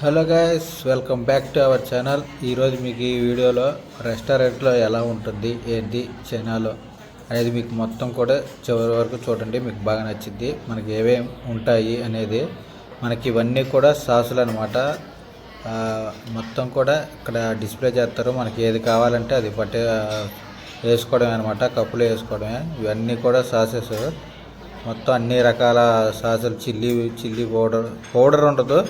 Hello guys welcome back to our channel. ఈరోజు మీకు ఈ వీడియోలో రెస్టారెంట్లో ఎలా ఉంటుంది ఏంటి చైనాలో అనేది మీకు మొత్తం కూడా చివరి వరకు చూడండి మీకు బాగా నచ్చింది. మనకి ఏమేమి ఉంటాయి అనేది మనకి ఇవన్నీ కూడా సాసులు అనమాట మొత్తం కూడా ఇక్కడ డిస్ప్లే చేస్తారు. మనకి ఏది కావాలంటే అది పట్టే వేసుకోవడమే అనమాట కప్పులు వేసుకోవడమే. ఇవన్నీ కూడా సాసెస్. మొత్తం అన్ని రకాల సాసులు. చిల్లీ చిల్లీ పౌడర్ పౌడర్ ఉండదు.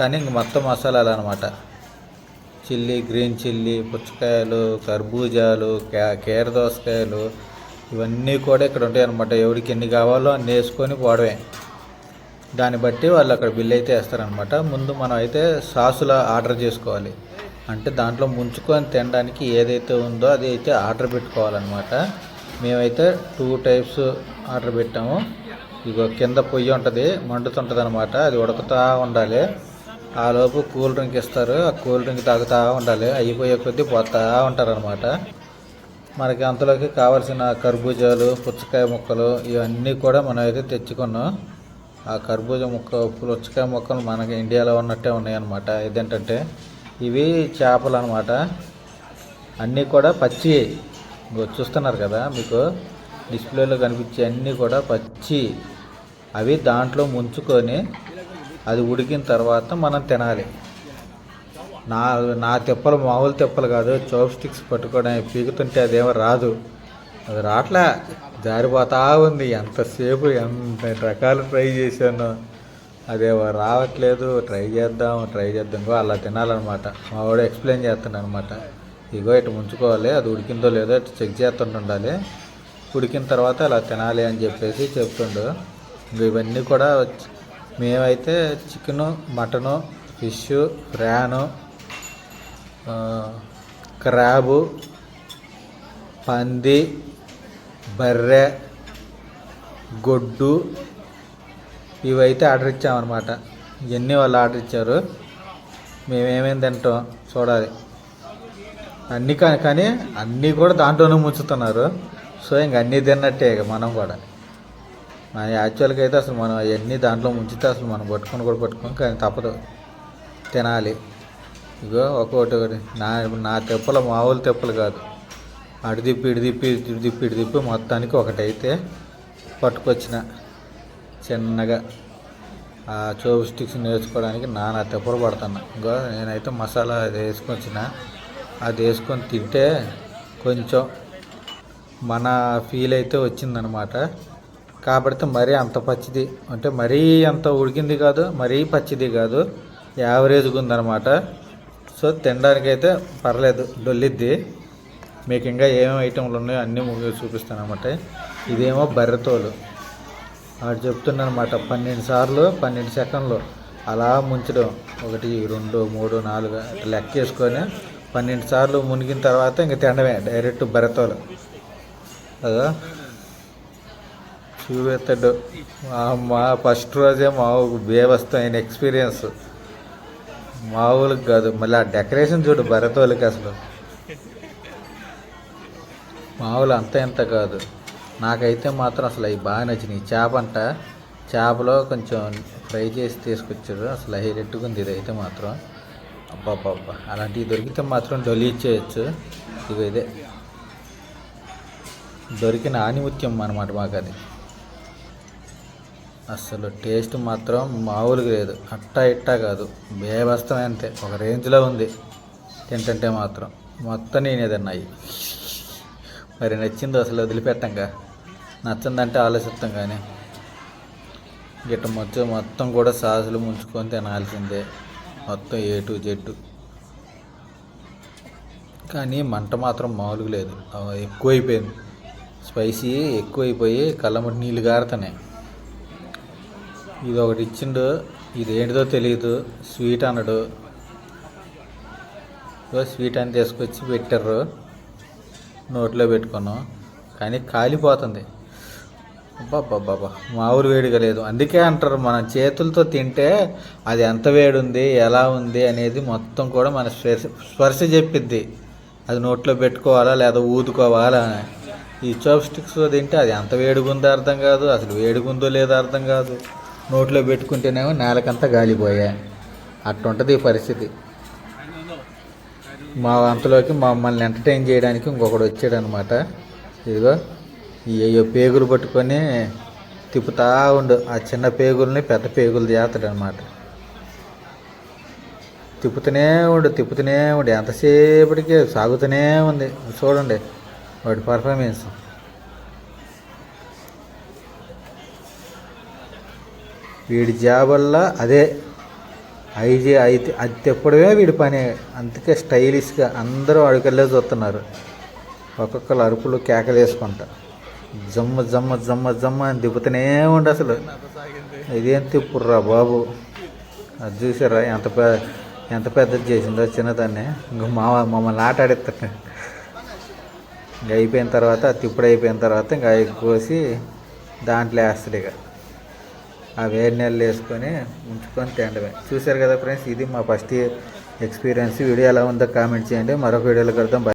కానీ ఇంక మొత్తం మసాలాలు అనమాట చిల్లీ గ్రీన్ చిల్లీ పుచ్చకాయలు కర్బూజాలు కే- కేర దోసకాయలు ఇవన్నీ కూడా ఇక్కడ ఉంటాయి అనమాట ఎవరికి ఎన్ని కావాలో అన్ని వేసుకొని పోవడమే. దాన్ని బట్టి వాళ్ళు అక్కడ బిల్ అయితే వేస్తారనమాట ముందు మనం అయితే సాసుల ఆర్డర్ చేసుకోవాలి. అంటే దాంట్లో ముంచుకొని తినడానికి ఏదైతే ఉందో అది అయితే ఆర్డర్ పెట్టుకోవాలన్నమాట. మేమైతే టూ టైప్స్ ఆర్డర్ పెట్టాము. ఇగో కింద పొయ్యి ఉంటుంది మండుతుంటుంది అనమాట అది ఉడుకుతూ ఉండాలి. ఆ లోపు కూల్ డ్రింక్ ఇస్తారు. ఆ కూల్ డ్రింక్ తాగుతూ ఉండాలి. అయిపోయే కొద్దీ పోతా ఉంటారు అనమాట మనకి అంతలోకి కావాల్సిన కర్బూజాలు పుచ్చకాయ ముక్కలు ఇవన్నీ కూడా మనం అయితే తెచ్చుకున్నాం. ఆ కర్బూజ ముక్క పుచ్చకాయ ముక్కలు మనకి ఇండియాలో ఉన్నట్టే ఉన్నాయన్నమాట. ఇదేంటంటే ఇవి చేపలు అనమాట అన్నీ కూడా పచ్చి. చూస్తున్నారు కదా మీకు? డిస్ప్లేలో కనిపించే అన్నీ కూడా పచ్చి. అవి దాంట్లో ముంచుకొని అది ఉడికిన తర్వాత మనం తినాలి. నా నా తెప్పలు మామూలు తెప్పలు కాదు చోప్ స్టిక్స్ పట్టుకోవడానికి పీకుతుంటే అదేమో రాదు. అది రావట్లే జారిపోతా ఉంది. ఎంతసేపు ఎంత రకాలు ట్రై చేశాను. అదేమో రావట్లేదు. ట్రై చేద్దాం ట్రై చేద్దాం. ఇంకో అలా తినాలన్నమాట. మా వాడు ఎక్స్ప్లెయిన్ చేస్తున్నాడు అనమాట ఇగో ఇటు ముంచుకోవాలి. అది ఉడికిందో లేదో ఇటు చెక్ చేస్తుండాలి ఉడికిన తర్వాత అలా తినాలి అని చెప్పేసి చెప్తుండు. ఇవన్నీ కూడా మేమైతే chicken mutton fish prawn crab పంది బర్రె గొడ్డు ఇవైతే ఆర్డర్ ఇచ్చామన్నమాట. ఇవన్నీ వాళ్ళు ఆర్డర్ ఇచ్చారు. మేమేమేమి తింటాం చూడాలి. అన్నీ కానీ కానీ అన్నీ కూడా దాంట్లోనే ముంచుతున్నారు. సో ఇంక అన్నీ తిన్నట్టే ఇక మనం కూడా. యాక్చువల్గా అయితే అసలు మనం అవన్నీ దాంట్లో ముంచితే అసలు మనం పట్టుకొని కూడా పట్టుకొని కానీ తప్పదు. తినాలి. ఇగో ఒక్కొక్కటి ఒకటి. నా నా తెప్పలు మామూలు తెప్పలు కాదు. అటు తిప్పి ఇటు తిప్పి ఇటు తిప్పి ఇటు తిప్పి మొత్తానికి ఒకటైతే పట్టుకొచ్చిన చిన్నగా ఆ చోపు స్టిక్స్ నేర్చుకోవడానికి నానా తెప్పలు పడుతున్నా. ఇంకో నేనైతే మసాలా అది వేసుకొచ్చిన. అది వేసుకొని తింటే కొంచెం మన ఫీల్ అయితే వచ్చిందనమాట. కాబట్టి మరీ అంత పచ్చిది. అంటే మరీ అంత ఉడికింది కాదు మరీ పచ్చిది కాదు. యావరేజ్గా ఉందన్నమాట. సో తినడానికైతే పర్లేదు డొల్లిద్ది. మీకు ఇంకా ఏమేమి ఐటెంలు ఉన్నాయో అన్నీ ముగ్గురు చూపిస్తాను అనమాట ఇదేమో బర్రెతోలు. వాడు చెప్తున్నానమాట పన్నెండు సార్లు పన్నెండు సెకండ్లు అలా ముంచడం. ఒకటి రెండు మూడు నాలుగు అట్లా లెక్క వేసుకొని పన్నెండు సార్లు మునిగిన తర్వాత ఇంక తినడమే డైరెక్ట్ బెరతోలు కదా? చూపెత్తాడు. మా ఫస్ట్ రోజే మా బేవస్తమైన ఎక్స్పీరియన్స్. మామూలుగా కాదు మళ్ళీ ఆ డెకరేషన్ చూడు భరతోళ్ళకి అసలు. మామూలు అంత ఎంత కాదు. నాకైతే మాత్రం అసలు అవి బాగా నచ్చినాయి. చేప అంట చేపలో కొంచెం ఫ్రై చేసి తీసుకొచ్చారు. అసలు హైలెట్గా ఉంది ఇదైతే మాత్రం. అబ్బాబ్బాబ్బా. అలాంటివి దొరికితే మాత్రం డొలి చేయొచ్చు. ఇవి ఇదే. దొరికిన ఆనిముత్యం అన్నమాట మాకు అది అసలు టేస్ట్ మాత్రం మామూలుగా లేదు. అట్టా ఇట్టా కాదు. బేబస్తమే అంతే. ఒక రేంజ్లో ఉంది. తింటుంటే మాత్రం. మొత్తం నేనే తిన్నాయి మరి నచ్చిందో అసలు వదిలిపెట్టంగా. నచ్చిందంటే ఆలోచిస్తాం కానీ. గిట్ట మొత్తం మొత్తం కూడా సాసులు ముంచుకొని తినాల్సిందే. మొత్తం ఏ టు జెడ్ కానీ మంట మాత్రం మామూలుగా లేదు. ఎక్కువైపోయింది. స్పైసీ ఎక్కువైపోయి కళ్ళమటి నీళ్ళు గారుతున్నాయి. ఇది ఒకటి ఇచ్చిండు. ఇది ఏంటిదో తెలియదు స్వీట్ అన్నాడు. స్వీట్ అని తీసుకొచ్చి పెట్టారు నోట్లో పెట్టుకున్నాం. కానీ కాలిపోతుంది. అబ్బాబ్బాబ్బా మామూలు వేడిగా లేదు. అందుకే అంటారు మన చేతులతో తింటే అది ఎంత వేడి ఉంది ఎలా ఉంది అనేది మొత్తం కూడా మన స్పర్శ స్పర్శ చెప్పిద్ది. అది నోట్లో పెట్టుకోవాలా లేదా ఊదుకోవాలా అని. ఈ చాప్ స్టిక్స్ తింటే అది ఎంత వేడిగా ఉందో అర్థం కాదు. అసలు వేడిగా ఉందో లేదో అర్థం కాదు. నోట్లో పెట్టుకుంటేనేమో నేలకంతా గాలిపోయా. అట్టుంటుంది ఈ పరిస్థితి. మా అంతలోకి మమ్మల్ని ఎంటర్టైన్ చేయడానికి ఇంకొకడు వచ్చాడనమాట. ఇదిగో ఏయో అయ్యో పేగులు పట్టుకొని తిప్పుతా ఉండు. ఆ చిన్న పేగుల్ని పెద్ద పేగులు చేస్తాడనమాట తిప్పుతూనే ఉండు తిప్పుతూనే ఉండు. ఎంతసేపటికి సాగుతూనే ఉంది. చూడండి వాడి పర్ఫార్మెన్స్ వీడి జాబ్ వల్ల అదే ఐజీ అయితే అది తిప్పడమే వీడి పని. అందుకే స్టైలిష్గా అందరూ అడుగులే చూస్తున్నారు. ఒక్కొక్కరు అరుపులు కేకలు వేసుకుంటా. జమ్మ జమ్మ జమ్మ జమ్మ అని తిప్పుతూనే ఉండు అసలు. ఇదేం తిప్పుర్రా బాబు? అది చూసారా ఎంత పెద్ద ఎంత పెద్దది చేసిందో చిన్నదాన్ని. ఇంక మా మమ్మల్ని ఆట ఆడిస్తాడు ఇంక అయిపోయిన తర్వాత తిప్పుడు అయిపోయిన తర్వాత ఇంకా అవి కోసి దాంట్లో వేస్తాడు ఇక. ఆ వేడి నీళ్ళు వేసుకొని ఉంచుకొని తినడమే. చూశారు కదా ఫ్రెండ్స్ ఇది మా ఫస్ట్ ఎక్స్పీరియన్స్. వీడియో ఎలా ఉందో కామెంట్ చేయండి. మరొక వీడియోలో కలుద్దాం.